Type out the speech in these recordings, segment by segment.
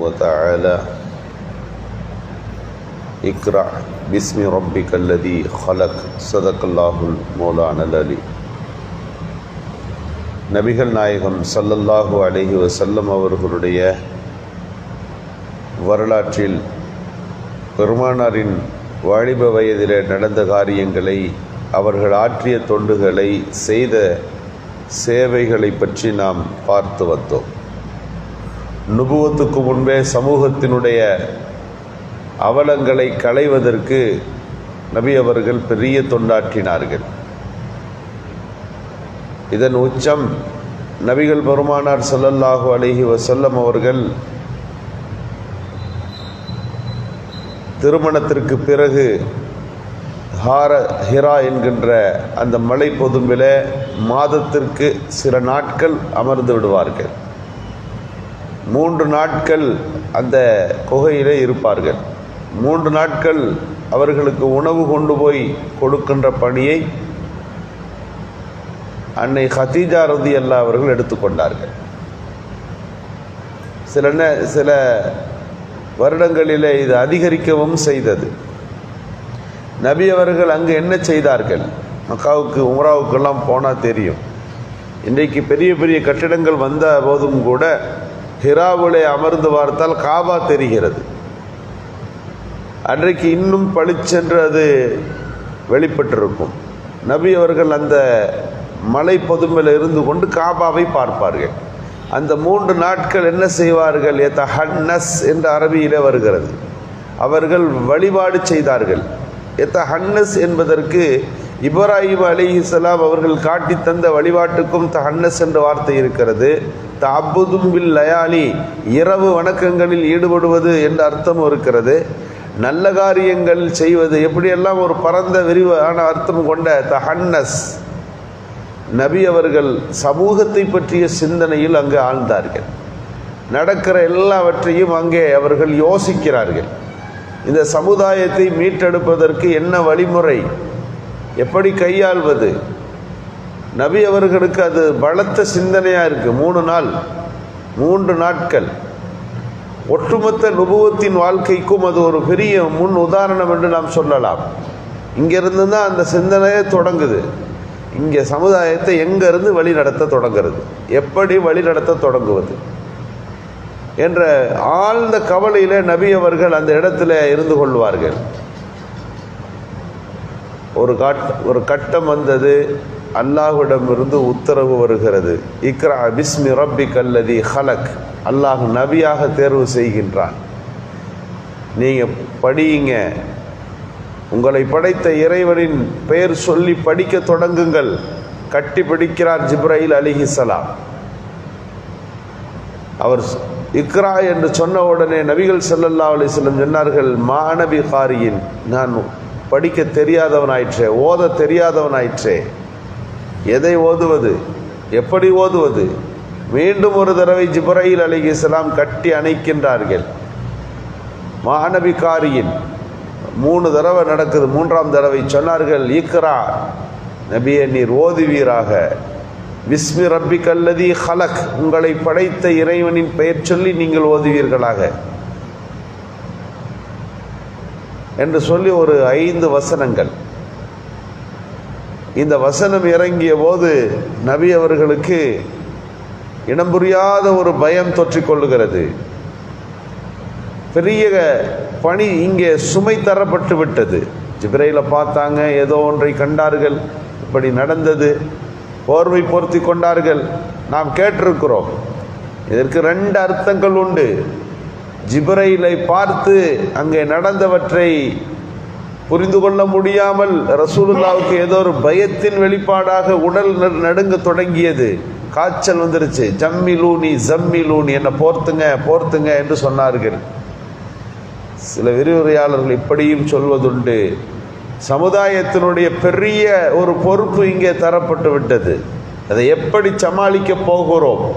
وتعالى اقرأ باسم ربك الذي خلق صدق الله المولانا العلي நபிகள் நாயகம் ஸல்லல்லாஹு அலைஹி வஸல்லம் அவர்களுடைய வரலாற்றில் பெருமானாரின் வாலிப வயதிலே நடந்த காரியங்களை அவர்கள் ஆற்றிய தொண்டுகளை செய்த சேவைகளை பற்றி நாம் பார்த்து வந்தோம் நுபுவத்துக்கு முன்பே சமூகத்தினுடைய அவலங்களை களைவதற்கு நபி அவர்கள் பெரிய தொண்டாற்றினார்கள். இதன் உச்சம் நபிகள் பெருமானார் சொல்லல்லாஹு அலைஹி வசல்லம் அவர்கள் திருமணத்திற்கு பிறகு ஹார ஹிரா என்கின்ற அந்த மலை பொதும்பில மாதத்திற்கு சில நாட்கள் அமர்ந்து விடுவார்கள். மூன்று நாட்கள் அந்த குகையிலே இருப்பார்கள். மூன்று நாட்கள் அவர்களுக்கு உணவு கொண்டு போய் கொடுக்கின்ற பணியை அன்னை ஹதீஜா ரதி அல்லா அவர்கள் எடுத்துக்கொண்டார்கள் சில ந சில வருடங்களிலே இது அதிகரிக்கவும் செய்தது. நபி அவர்கள் அங்கு என்ன செய்தார்கள்? மக்காவுக்கு உமராவுக்கெல்லாம் போனால் தெரியும். இன்றைக்கு பெரிய பெரிய கட்டிடங்கள் வந்த போதும் கூட ஹிராவிலே அமர்ந்து பார்த்தால் காபா தெரிகிறது. அன்றைக்கு இன்னும் பளிச்சென்று அது வெளிப்பட்டிருக்கும். நபி அவர்கள் அந்த மலை பொதுமையில் இருந்து கொண்டு காபாவை பார்ப்பார்கள். அந்த மூன்று நாட்கள் என்ன செய்வார்கள்? எத்த ஹன்னஸ் என்ற அரபியிலே வருகிறது. அவர்கள் வழிபாடு செய்தார்கள். எத்த ஹன்னஸ் என்பதற்கு இப்ராஹிம் அலிஹிசலாம் அவர்கள் காட்டி தந்த வழிபாட்டுக்கும் த ஹன்னஸ் என்ற வார்த்தை இருக்கிறது. த பில் லயாலி. இரவு வணக்கங்களில் ஈடுபடுவது என்ற அர்த்தம் இருக்கிறது. நல்ல காரியங்கள் செய்வது எப்படியெல்லாம் ஒரு பரந்த விரிவான அர்த்தம் கொண்ட தஹன்னஸ். நபி அவர்கள் சமூகத்தை பற்றிய சிந்தனையில் அங்கு ஆழ்ந்தார்கள். நடக்கிற எல்லாவற்றையும் அங்கே அவர்கள் யோசிக்கிறார்கள். இந்த சமுதாயத்தை மீட்டெடுப்பதற்கு என்ன வழிமுறை? எப்படி கையாள்வது? நபி அவர்களுக்கு அது பலத்த சிந்தனையாக இருக்குது மூணு நாள் மூன்று நாட்கள். ஒட்டுமொத்த நுபுவத்தின் வாழ்க்கைக்கும் அது ஒரு பெரிய முன் உதாரணம் என்று நாம் சொல்லலாம். இங்கேருந்து தான் அந்த சிந்தனையே தொடங்குது. இங்கே சமுதாயத்தை எங்கேருந்து வழி நடத்த தொடங்குறது? எப்படி வழி நடத்த தொடங்குவது? என்ற ஆழ்ந்த கவலையில் நபி அவர்கள் அந்த இடத்துல இருந்து கொள்வார்கள். ஒரு காட் ஒரு கட்டம் வந்தது. அல்லாஹ்விடமிருந்து உத்தரவு வருகிறது. இக்ரா பிஸ்மி ரப்பி கல்லதி ஹலக். அல்லாஹ் நபியாக தேர்வு செய்கின்றான். நீங்கள் படியுங்க. உங்களை படைத்த இறைவனின் பெயர் சொல்லி படிக்க தொடங்குங்கள். கட்டி பிடிக்கிறார் ஜிப்ராயில் அலிஹிசலாம் அவர் இக்ரா என்று சொன்ன உடனே நபிகள் ஸல்லல்லாஹு அலிஸ்லம் சொன்னார்கள் மாணவி காரியின். நான் படிக்க தெரியாதவனாயிற்றே ஓத தெரியாதவனாயிற்றே. எதை ஓதுவது? எப்படி ஓதுவது? மீண்டும் ஒரு தடவை ஜிப்ராஹில் அலி இஸ்லாம் கட்டி அணைக்கின்றார்கள். மாணவி காரியின் மூணு தடவை நடக்குது. மூன்றாம் தடவை சொன்னார்கள் ஈக்ரா நபியை நீர் ஓதுவீராக. விஸ்மி ரப்பி கல்லதி ஹலக். உங்களை படைத்த இறைவனின் பெயர் சொல்லி நீங்கள் ஓதுவீர்களாக. என்று சொல்லி ஒரு ஐந்து வசனங்கள். இந்த வசனம் இறங்கிய போது நபி அவர்களுக்கு இனம் புரியாத ஒரு பயம் தொற்றிக்கொள்ளுகிறது. பெரிய பணி இங்கே சுமை தரப்பட்டு விட்டது. ஜிப்ரையில் பார்த்தாங்க ஏதோ ஒன்றை கண்டார்கள். இப்படி நடந்தது. போர்வை பொருத்தி கொண்டார்கள். நாம் கேட்டிருக்கிறோம். இதற்கு ரெண்டு அர்த்தங்கள் உண்டு. ஜிப்ரையிலை பார்த்து அங்கே நடந்தவற்றை புரிந்து கொள்ள முடியாமல் ரசூலுல்லாவுக்கு ஏதோ ஒரு பயத்தின் வெளிப்பாடாக உடல் நடு- நடுங்க தொடங்கியது. காய்ச்சல் வந்துருச்சு. ஜம்மிலூனி ஜம்மிலூனி என்னை போர்த்துங்க போர்த்துங்க என்று சொன்னார்கள். சில விரிவுரையாளர்கள் இப்படியும் சொல்வதுண்டு. சமுதாயத்தினுடைய பெரிய ஒரு பொறுப்பு இங்கே தரப்பட்டு விட்டது. அதை எப்படி சமாளிக்க போகிறோம்?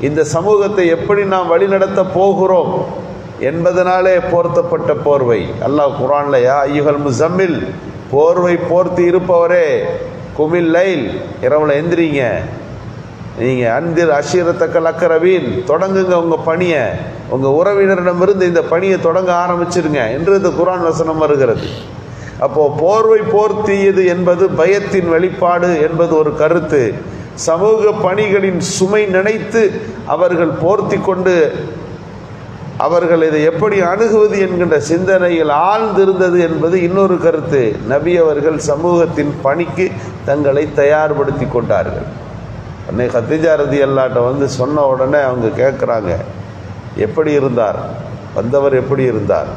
இந்த சமூகத்தை எப்படி நாம் வழிநடத்த போகிறோம்? என்பதனாலே போர்த்தப்பட்ட போர்வை. அல்லாஹ் குரான்ல யா ஐயுகல் முசம்மில் போர்வை போர்த்தி இருப்பவரே குமில் லைல். இரவுல எந்திரிங்க. நீங்கள் அந்திர் அஷீரத்தக்கல் அக்கரவீன் தொடங்குங்க உங்கள் பணியை. உங்கள் உறவினரிடமிருந்து இந்த பணியை தொடங்க ஆரம்பிச்சிருங்க என்று இந்த குரான் வசனம் வருகிறது. அப்போது போர்வை போர்த்தியது என்பது பயத்தின் வெளிப்பாடு என்பது ஒரு கருத்து. சமூக பணிகளின் சுமை நினைத்து அவர்கள் போர்த்தி கொண்டு அவர்கள் இதை எப்படி அணுகுவது என்கின்ற சிந்தனையில் ஆழ்ந்திருந்தது என்பது இன்னொரு கருத்து. நபி அவர்கள் சமூகத்தின் பணிக்கு தங்களை தயார்படுத்தி கொண்டார்கள். அன்னை கத்திஜா ரதி அல்லாட்ட வந்து சொன்ன உடனே அவங்க கேட்குறாங்க எப்படி இருந்தார்? வந்தவர் எப்படி இருந்தார்?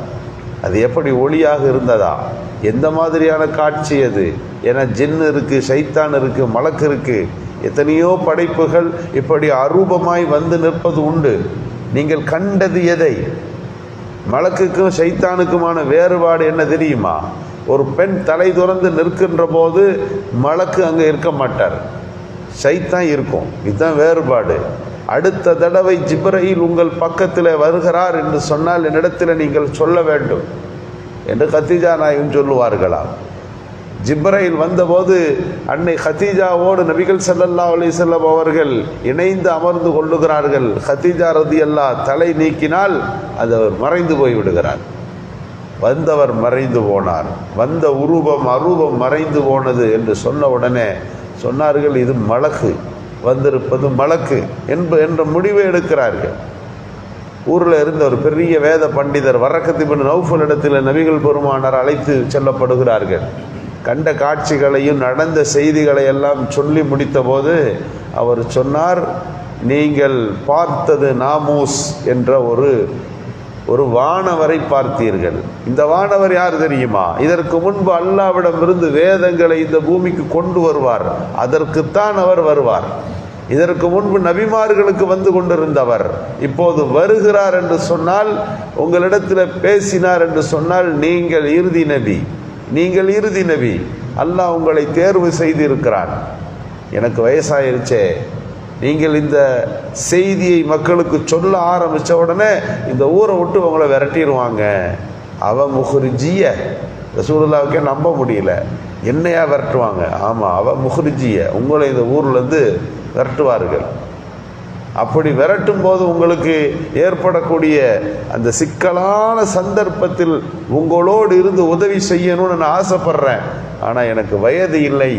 அது எப்படி ஒளியாக இருந்ததா? எந்த மாதிரியான காட்சி அது? ஏன்னா ஜின் இருக்குது சைத்தான் இருக்குது மலக்கு இருக்குது எத்தனையோ படைப்புகள் இப்படி அரூபமாய் வந்து நிற்பது உண்டு. நீங்கள் கண்டது எதை? மலக்குக்கும் சைத்தானுக்குமான வேறுபாடு என்ன தெரியுமா? ஒரு பெண் தலை துறந்து நிற்கின்ற போது மலக்கு அங்கே இருக்க மாட்டார். சைத்தான் இருக்கும். இதுதான் வேறுபாடு. அடுத்த தடவை ஜிப்ரஹில் உங்கள் பக்கத்தில் வருகிறார் என்று சொன்னால் என்னிடத்தில் நீங்கள் சொல்ல வேண்டும் என்று கத்திஜா நாயும் சொல்லுவார்களாம். ஜிப்ரையில் வந்தபோது அன்னை ஹத்தீஜாவோடு நபிகள் ஸல்லல்லாஹு அலைஹி அவர்கள் இணைந்து அமர்ந்து கொள்ளுகிறார்கள். ஹத்தீஜா ரதி அல்லா தலை நீக்கினால் அது அவர் மறைந்து போய் விடுகிறார். வந்தவர் மறைந்து போனார். வந்த உருவம் அரூபம் மறைந்து போனது என்று சொன்ன உடனே சொன்னார்கள் இது மலக்கு. வந்திருப்பது மலக்கு என்ப என்ற முடிவை எடுக்கிறார்கள். ஊரில் இருந்த ஒரு பெரிய வேத பண்டிதர் வரக்கத்திபின் நௌஃபல் இடத்தில் நபிகள் பெருமானார் அழைத்து செல்லப்படுகிறார்கள். கண்ட காட்சிகளையும் நடந்த செய்திகளை எல்லாம் சொல்லி முடித்தபோது அவர் சொன்னார் நீங்கள் பார்த்தது நாமூஸ் என்ற ஒரு ஒரு வானவரை பார்த்தீர்கள். இந்த வானவர் யார் தெரியுமா? இதற்கு முன்பு அல்லாவிடமிருந்து வேதங்களை இந்த பூமிக்கு கொண்டு வருவார். அதற்குத்தான் அவர் வருவார். இதற்கு முன்பு நபிமார்களுக்கு வந்து கொண்டிருந்தவர். இப்போது வருகிறார் என்று சொன்னால் உங்களிடத்தில் பேசினார் என்று சொன்னால் நீங்கள் இறுதி நபி. நீங்கள் இறுதி நபி. அல்லாஹ் உங்களை தேர்வு செய்திருக்கிறான். எனக்கு வயசாயிருச்சே. நீங்கள் இந்த செய்தியை மக்களுக்கு சொல்ல ஆரம்பித்த உடனே இந்த ஊரை விட்டு உங்களை விரட்டிடுவாங்க. அவ முஹ்ரிஜிய. ரசூலுல்லாவுக்கே நம்ப முடியல. என்னையா விரட்டுவாங்க? ஆமாம் அவ முஹ்ரிஜிய. உங்களை இந்த ஊர்லேருந்து விரட்டுவார்கள். அப்படி விரட்டும் போது உங்களுக்கு ஏற்படக்கூடிய அந்த சிக்கலான சந்தர்ப்பத்தில் உங்களோடு இருந்து உதவி செய்யணும்னு நான் ஆசைப்படுறேன். ஆனால் எனக்கு வயது இல்லை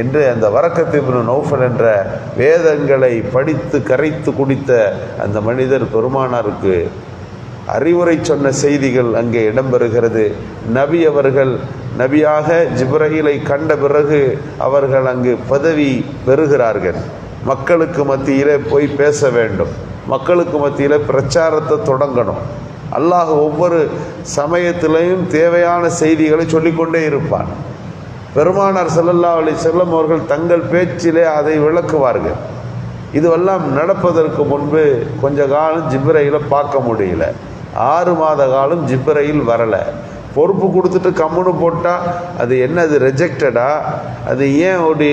என்று அந்த வரக்கத்திபின் நௌஃபல் என்ற வேதங்களை படித்து கரைத்து குடித்த அந்த மனிதர் பெருமானாருக்கு அறிவுரை சொன்ன செய்திகள் அங்கே இடம்பெறுகிறது. நபி அவர்கள் நபியாக ஜிப்ரஹீலை கண்ட பிறகு அவர்கள் அங்கு பதவி பெறுகிறார்கள். மக்களுக்கு மத்தியில் போய் பேச வேண்டும். மக்களுக்கு மத்தியில் பிரச்சாரத்தை தொடங்கணும். அல்லாஹ் ஒவ்வொரு சமயத்திலையும் தேவையான செய்திகளை சொல்லிக்கொண்டே இருப்பான். பெருமானார் செல்லல்லா அலி செல்லம் அவர்கள் தங்கள் பேச்சிலே அதை விளக்குவார்கள். இதுவெல்லாம் நடப்பதற்கு முன்பு கொஞ்ச காலம் ஜிப்ரையில் பார்க்க முடியல. ஆறு மாத காலம் ஜிப்ரையில் வரலை. பொறுப்பு கொடுத்துட்டு கம்முன்னு போட்டால் அது என்ன அது ரெஜெக்டடா அது ஏன் ஒரு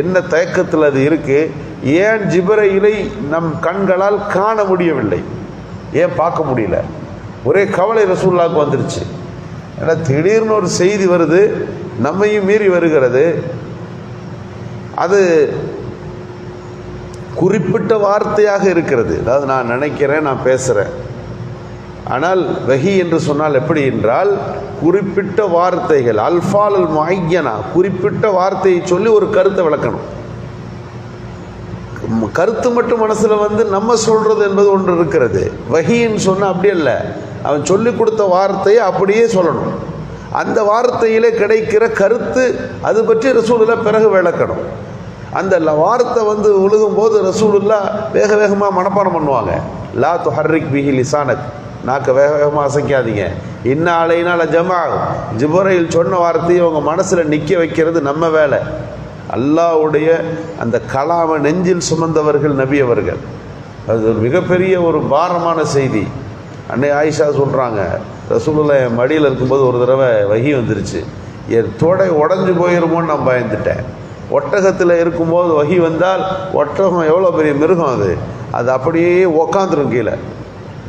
என்ன தயக்கத்தில் அது இருக்குது ஏன் ஜிபரையிலை நம் கண்களால் காண முடியவில்லை? ஏன் பார்க்க முடியல? ஒரே கவலை ரசூல்லாவுக்கு வந்துருச்சு. ஏன்னா திடீர்னு ஒரு செய்தி வருது நம்மையும் மீறி வருகிறது. அது குறிப்பிட்ட வார்த்தையாக இருக்கிறது. அதாவது நான் நினைக்கிறேன் நான் பேசுகிறேன் ஆனால் வஹி என்று சொன்னால் எப்படி என்றால் குறிப்பிட்ட வார்த்தைகள் அல்ஃபால் அல் குறிப்பிட்ட வார்த்தையை சொல்லி ஒரு கருத்தை விளக்கணும். கருத்து மட்டும் மனசில் வந்து நம்ம சொல்கிறது என்பது ஒன்று இருக்கிறது. வஹின்னு சொன்னால் அப்படி இல்லை அவன் சொல்லி கொடுத்த வார்த்தையை அப்படியே சொல்லணும். அந்த வார்த்தையிலே கிடைக்கிற கருத்து அது பற்றி ரசூலுல்லா பிறகு விளக்கணும். அந்த ல- வார்த்தை வந்து விழுகும்போது ரசூலுல்லா வேக வேகமாக மனப்பாடம் பண்ணுவாங்க. லா துஹர்ரிக் பிஹி லிசானக். நாக்க வேக வேகமாக அசைக்காதீங்க. இன்னாலைனால ஜமா ஜிபரையில் சொன்ன வார்த்தையை உங்கள் மனசில் நிற்க வைக்கிறது நம்ம வேலை. அல்லாவுடைய அந்த கலாமை நெஞ்சில் சுமந்தவர்கள் நபி அவர்கள். அது ஒரு மிகப்பெரிய ஒரு பாரமான செய்தி. அன்னை ஆயிஷா சொல்கிறாங்க ரசூலுல்லா என் மடியில் இருக்கும்போது ஒரு தடவை வகி வந்துருச்சு. என் தொடை உடஞ்சி போயிருமோன்னு நான் பயந்துட்டேன். ஒட்டகத்தில் இருக்கும்போது வகி வந்தால் ஒட்டகம் எவ்வளோ பெரிய மிருகம் அது? அது அப்படியே உக்காந்துரும் கீழே.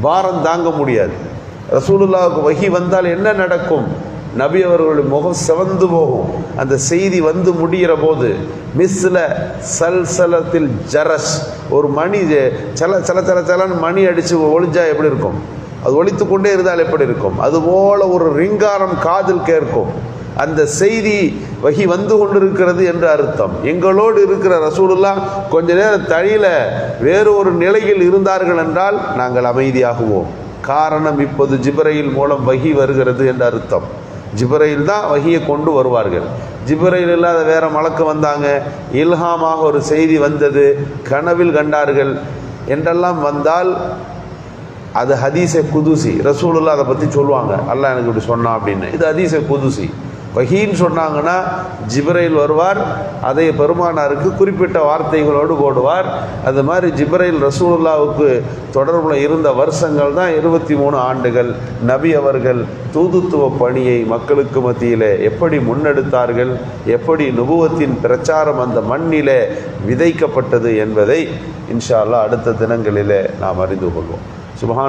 பாரம் தாங்க முடியாது. ரசூலுல்லாவுக்கு வகி வந்தால் என்ன நடக்கும்? நபி அவர்களுடைய முகம் சிவந்து போகும். அந்த செய்தி வந்து முடிகிற போது மிஸ்ல சல்சலத்தில் ஜரஸ் ஒரு மணி சல சல சல சலன்னு மணி அடித்து ஒழிஞ்சா எப்படி இருக்கும்? அது ஒழித்து கொண்டே இருந்தால் எப்படி இருக்கும்? அதுபோல் ஒரு ரிங்காரம் காதில் கேட்கும். அந்த செய்தி வகி வந்து கொண்டிருக்கிறது என்று அர்த்தம். எங்களோடு இருக்கிற ரசூலுல்லா கொஞ்ச நேரம் தழியில் வேறு ஒரு நிலையில் இருந்தார்கள் என்றால் நாங்கள் அமைதியாகுவோம். காரணம் இப்போது ஜிப்ரையில் மூலம் வகி வருகிறது என்று அர்த்தம். ஜிப்ரையில் தான் வகியை கொண்டு வருவார்கள். ஜிப்ரையில் இல்லாத வேற மலக்கு வந்தாங்க. இல்ஹாமாக ஒரு செய்தி வந்தது. கனவில் கண்டார்கள். என்றெல்லாம் வந்தால் அது ஹதீஸே குதுசி. ரசூலுல்லா அதை பற்றி சொல்லுவாங்க. அல்லாஹ் எனக்கு இப்படி சொன்னான் அப்படின்னு. இது ஹதீஸே குதுசி. வஹீன்னு சொன்னாங்கன்னா ஜிப்ரைல் வருவார் அதை பெருமானாருக்கு குறிப்பிட்ட வார்த்தைகளோடு போடுவார். அது மாதிரி ஜிப்ரைல் ரசூலுல்லாவுக்கு தொடர்புல இருந்த வருஷங்கள் தான் இருபத்தி மூணு ஆண்டுகள். நபி அவர்கள் தூதுத்துவ பணியை மக்களுக்கு மத்தியில் எப்படி முன்னெடுத்தார்கள் எப்படி நுபுவத்தின் பிரச்சாரம் அந்த மண்ணிலே விதைக்கப்பட்டது என்பதை இன்ஷா அடுத்த தினங்களிலே நாம் அறிந்து கொள்வோம். சுபஹான்